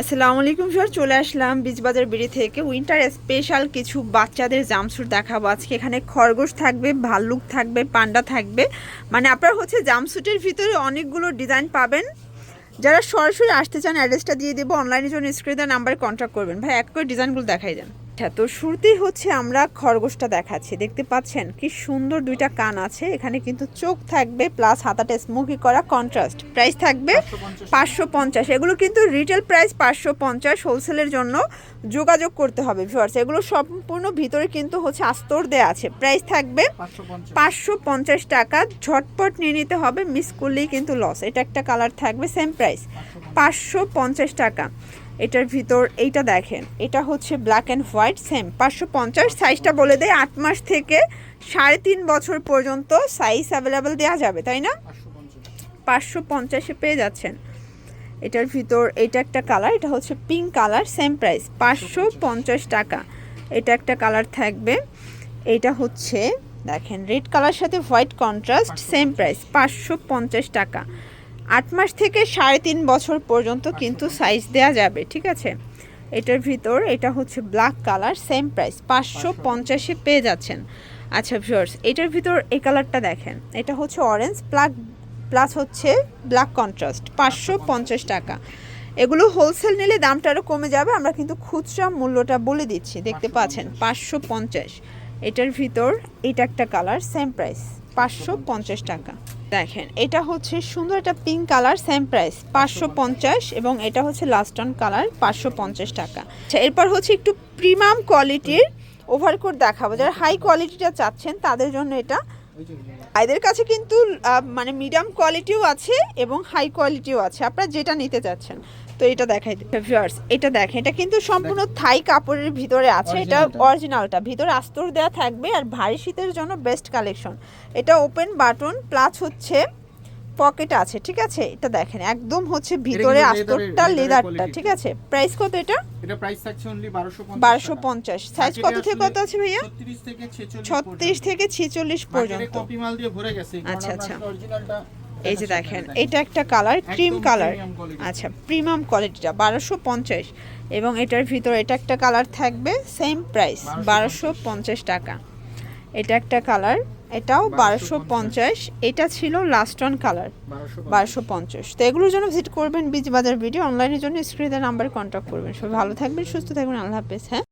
আসসালামু আলাইকুম স্যার চলে আসলাম বীজবাজার বিড়ি থেকে। উইন্টার স্পেশাল কিছু বাচ্চাদের জামসুট দেখাবো। আজকে এখানে খরগোশ থাকবে, ভাল্লুক থাকবে, পান্ডা থাকবে। মানে আপনারা হচ্ছে জামসুটের ভিতরে অনেকগুলো ডিজাইন পাবেন। যারা সরাসরি আসতে চান, অ্যাড্রেসটা দিয়ে দেবো। অনলাইনের জন্য স্ক্রিনে নাম্বারে কন্ট্যাক্ট করবেন। ভাই, এক করে ডিজাইনগুলো দেখাই দেন। আচ্ছা তো শুরুতেই হচ্ছে আমরা খরগোশটা দেখাচ্ছি। দেখতে পাচ্ছেন কি সুন্দর দুইটা কান আছে এখানে কিন্তু চোখ থাকবে প্লাস হাতাটা স্মোকি করা কন্ট্রাস্ট প্রাইস থাকবে পাঁচশো পঞ্চাশ। এগুলো কিন্তু রিটেল প্রাইস পাঁচশো পঞ্চাশ হোলসেলের জন্য যোগাযোগ করতে হবে ভিউয়ার্স এগুলো সম্পূর্ণ ভিতরে কিন্তু হচ্ছে আস্তর দেয়া আছে। প্রাইস থাকবে পাঁচশো পঞ্চাশ। টাকা। ঝটপট নিয়ে নিতে হবে মিস করলেই কিন্তু লস এটা একটা কালার থাকবে সেম প্রাইস পাঁচশো পঞ্চাশ টাকা। এটার ভিতর এইটা দেখেন, এটা হচ্ছে ব্ল্যাক অ্যান্ড হোয়াইট সেম পাঁচশো পঞ্চাশ সাইজটা বলে দেয়, আট মাস থেকে সাড়ে তিন বছর পর্যন্ত সাইজ অ্যাভেলেবেল দেওয়া যাবে, তাই না? পাঁচশো পঞ্চাশে পেয়ে যাচ্ছেন। এটার ভিতর এটা একটা কালার এটা হচ্ছে পিঙ্ক কালার সেম প্রাইস পাঁচশো পঞ্চাশ টাকা। এটা একটা কালার থাকবে এটা হচ্ছে, দেখেন রেড কালার সাথে হোয়াইট কন্ট্রাস্ট সেম প্রাইস পাঁচশো পঞ্চাশ টাকা। আট মাস থেকে সাড়ে তিন বছর পর্যন্ত কিন্তু সাইজ দেওয়া যাবে ঠিক আছে? এটার ভিতর এটা হচ্ছে ব্ল্যাক কালার সেম প্রাইস পাঁচশো পঞ্চাশে পেয়ে যাচ্ছেন। আচ্ছা ভিউয়ার্স এটার ভিতর এই কালারটা দেখেন। এটা হচ্ছে অরেঞ্জ প্লাক প্লাস হচ্ছে ব্ল্যাক কন্ট্রাস্ট পাঁচশো পঞ্চাশ। টাকা। এগুলো হোলসেল নিলে দামটা আরও কমে যাবে আমরা কিন্তু খুচরা মূল্যটা বলে দিচ্ছি দেখতে পাচ্ছেন পাঁচশো পঞ্চাশ। এটার ভিতর এটা একটা কালার সেম প্রাইস পাঁচশো পঞ্চাশ টাকা। দেখেন, এটা হচ্ছে সুন্দর একটা পিঙ্ক কালার সেম প্রাইস পাঁচশো পঞ্চাশ এবং এটা হচ্ছে লাস্ট অন কালার পাঁচশো পঞ্চাশ টাকা। আচ্ছা এরপর হচ্ছে একটু প্রিমিয়াম কোয়ালিটির ওভারকোট দেখাবো। যারা হাই কোয়ালিটিটা চাচ্ছেন, তাদের জন্য এটা। এদের কাছে কিন্তু মানে মিডিয়াম কোয়ালিটিও আছে এবং হাই কোয়ালিটিও আছে। আপনারা যেটা নিতে চাচ্ছেন। তো এটা দেখাই ভিউয়ার্স এটা দেখেন এটা কিন্তু সম্পূর্ণ থাই কাপড়ের ভিতরে আছে এটা অরিজিনালটা ভিতরে আস্তর দেওয়া থাকবে আর ভারী শীতের জন্য বেস্ট কালেকশন এটা ওপেন বাটন প্লাস হচ্ছে পকেট আছে ঠিক আছে? এটা দেখেন একদম হচ্ছে ভিতরে আস্তরটা লেদারটা ঠিক আছে? প্রাইস কত এটা? এটা প্রাইস থাকছে অনলি 1250 বারোশো পঞ্চাশ। সাইজ কত থেকে কত আছে ভাইয়া? 36 থেকে 46 ছত্রিশ থেকে ছেচল্লিশ পর্যন্ত। কপি মাল দিয়ে ভরে গেছে। আচ্ছা, আচ্ছা। অরিজিনালটা এই যে দেখেন এটা একটা কালার ক্রিম কালার আচ্ছা প্রিমিয়াম কোয়ালিটিটা বারোশো পঞ্চাশ। এবং এটার ভিতরে এটা একটা কালার থাকবে সেম প্রাইস বারোশো পঞ্চাশ। টাকা। এটা একটা কালার এটাও বারোশো পঞ্চাশ। এটা ছিল লাস্ট অন কালার বারোশো পঞ্চাশ। তো এগুলোর জন্য ভিজিট করবেন বীজ বাজার ভিডিও অনলাইনের জন্য স্ক্রিনের নাম্বারে কন্ট্যাক্ট করবেন। সবাই ভালো থাকবেন সুস্থ থাকবেন আল্লাহ হাফেজ হ্যাঁ?